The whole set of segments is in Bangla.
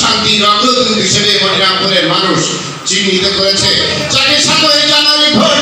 শান্তি রঙ্গদূত হিসেবে মনিরামপুরের মানুষ চিহ্নিত করেছে। চাকরি সাতই জানুয়ারি ভোট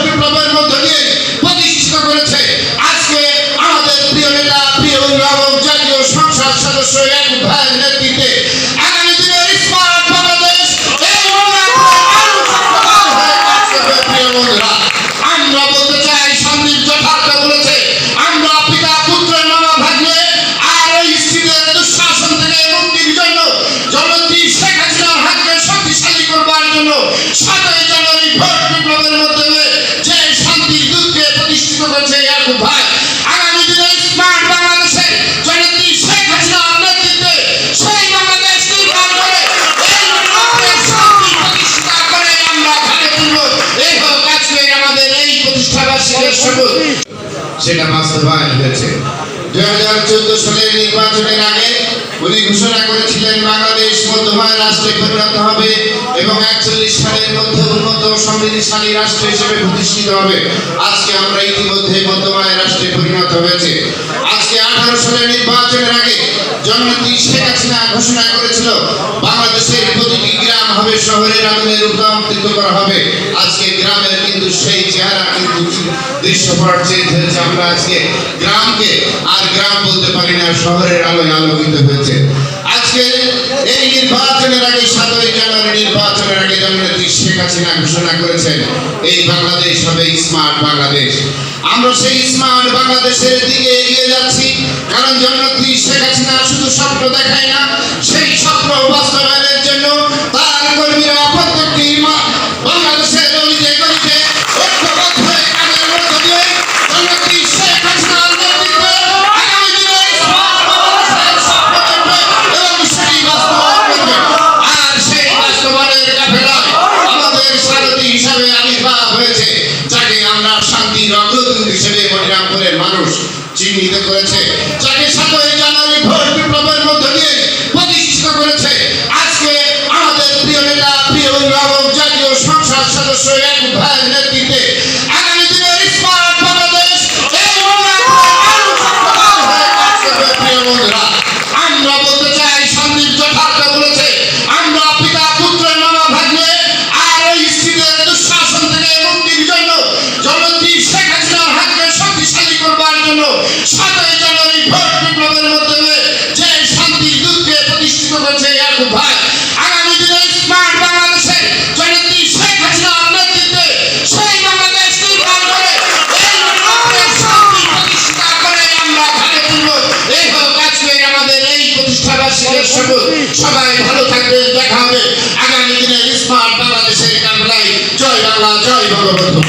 সেটা বাস্তবায়ন হয়েছে। দুই হাজার চোদ্দ সালের নির্বাচনের আগে উনি ঘোষণা করেছিলেন, বাংলাদেশ মধ্যময় রাষ্ট্রে পরিণত হবে এবং একচল্লিশ সালের মধ্যে উন্নত সমৃদ্ধিশালী রাষ্ট্র হিসেবে প্রতিষ্ঠিত হবে। আজকে আমরা ইতিমধ্যে মধ্যময় রাষ্ট্রে পরিণত হয়েছে। আজকে আঠারো সালের নির্বাচনের আগে জননেত্রী শেখ হাসিনা ঘোষণা করেছিল, বাংলাদেশের প্রতিটি গ্রাম হবে শহরের আগুনে রূপান্তরিত করা হবে। গ্রামের কিন্তু সেই চেহারা কিন্তু দৃশ্যপট চেঞ্জ হয়েছে আমরা আজকে গ্রামকে আর গ্রাম বলতে পারি না, শহরের আলোয় আলোকিত হয়েছে। আজকে এই নির্বাচনের আগে সাতই জানুয়ারি নির্বাচনের আগে জননেত্রী শেখ হাসিনা ঘোষণা করেছেন, এই বাংলাদেশ হবে স্মার্ট বাংলাদেশ। আমরা সেই স্মার্ট বাংলাদেশের দিকে এগিয়ে যাচ্ছি, কারণ জননেত্রী শেখ হাসিনা শুধু স্বপ্ন দেখায় না, সেই স্বপ্ন বাস্তবায়নের অগ্রদূত হিসেবে মনিরামপুরের মানুষ চিহ্নিত করেছে। যাকে সাতই জানুয়ারি ভোট বিপ্লবের মধ্য দিয়ে প্রতিষ্ঠিত করেছে। আজকে আমাদের প্রিয় নেতা, প্রিয় অভিভাবক, জাতীয় সংসদ সদস্য এক প্রতিষ্ঠাবার্ষিকের শপথ সবাই ভালো থাকবেন দেখা হবে। আগামী দিনে স্মার্ট বাংলাদেশের কামলায় জয় বাংলা, জয় বঙ্গবন্ধু।